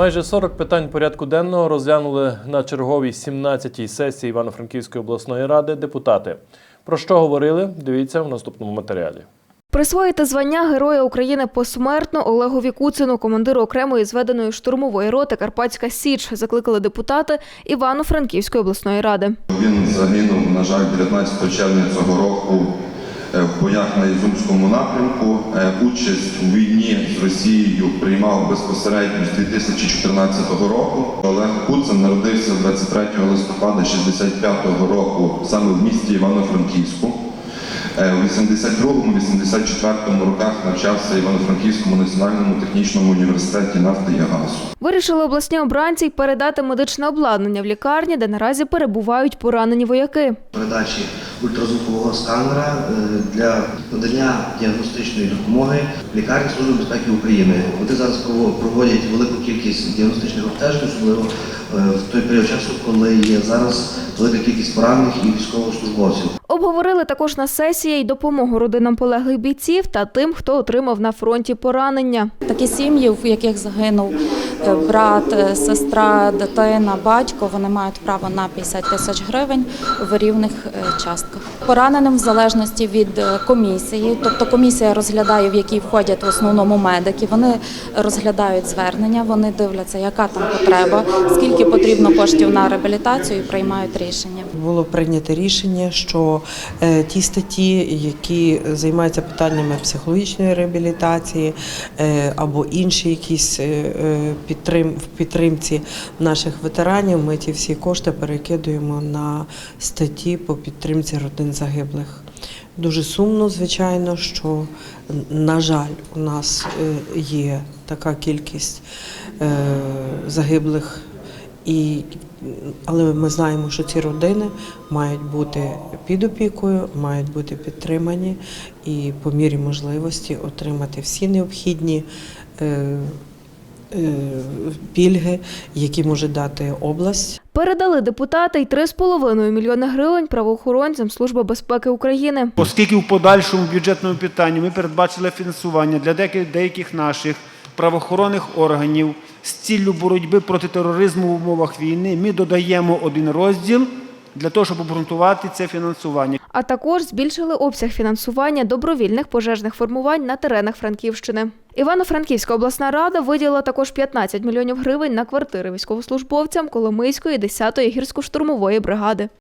Майже 40 питань порядку денного розглянули на черговій 17-й сесії Івано-Франківської обласної ради депутати. Про що говорили? Дивіться в наступному матеріалі. Присвоїти звання Героя України посмертно Олегові Куцину, командиру окремої зведеної штурмової роти Карпатська Січ, закликали депутати Івано-Франківської обласної ради. Він загинув, на жаль, 19 червня цього року е, в боях на Ізюмському напрямку. Е, Участь у війні Росією приймав безпосередньо з 2014 року. Олег Куцин народився 23 листопада 65 року саме в місті Івано-Франківську. Е, У 82-84 роках навчався в Івано-Франківському національному технічному університеті нафти і газу. Вирішили обласні обранці й передати медичне обладнання в лікарні, де наразі перебувають поранені вояки. передачі ультразвукового сканера е, для надання діагностичної допомоги лікарні Служби безпеки України. Вони зараз проводять велику кількість діагностичних обстежень, особливо е, в той період часу, коли є зараз велика кількість поранених і військовослужбовців. Обговорили також на сесії й допомогу родинам полеглих бійців та тим, хто отримав на фронті поранення. Такі сім'ї, в яких загинув брат, е, сестра, дитина, батько, вони мають право на 50 тисяч гривень в рівних е, частках. Пораненим в залежності від е, комісії, тобто комісія розглядає, в якій входять в основному медики. Вони розглядають звернення, вони дивляться, яка там потреба, скільки потрібно коштів на реабілітацію і приймають рішення. Було прийнято рішення, що ті статті, які займаються питаннями психологічної реабілітації або інші якісь в підтримці наших ветеранів, ми ті всі кошти перекидуємо на статті по підтримці родин загиблих. Дуже сумно, звичайно, що, на жаль, у нас е, є така кількість е, загиблих і але ми знаємо, що ці родини мають бути під опікою, мають бути підтримані і по мірі можливості отримати всі необхідні е, пільги, які може дати область. Передали депутати й 3,5 мільйони гривень правоохоронцям Служби безпеки України. Оскільки в подальшому бюджетному питанні ми передбачили фінансування для деяких, деяких наших правоохоронних органів з ціллю боротьби проти тероризму в умовах війни, ми додаємо один розділ для того, щоб обґрунтувати це фінансування. А також збільшили обсяг фінансування добровільних пожежних формувань на теренах Франківщини. Івано-Франківська обласна рада виділила також 15 мільйонів гривень на квартири військовослужбовцям Коломийської 10-ї гірсько-штурмової бригади.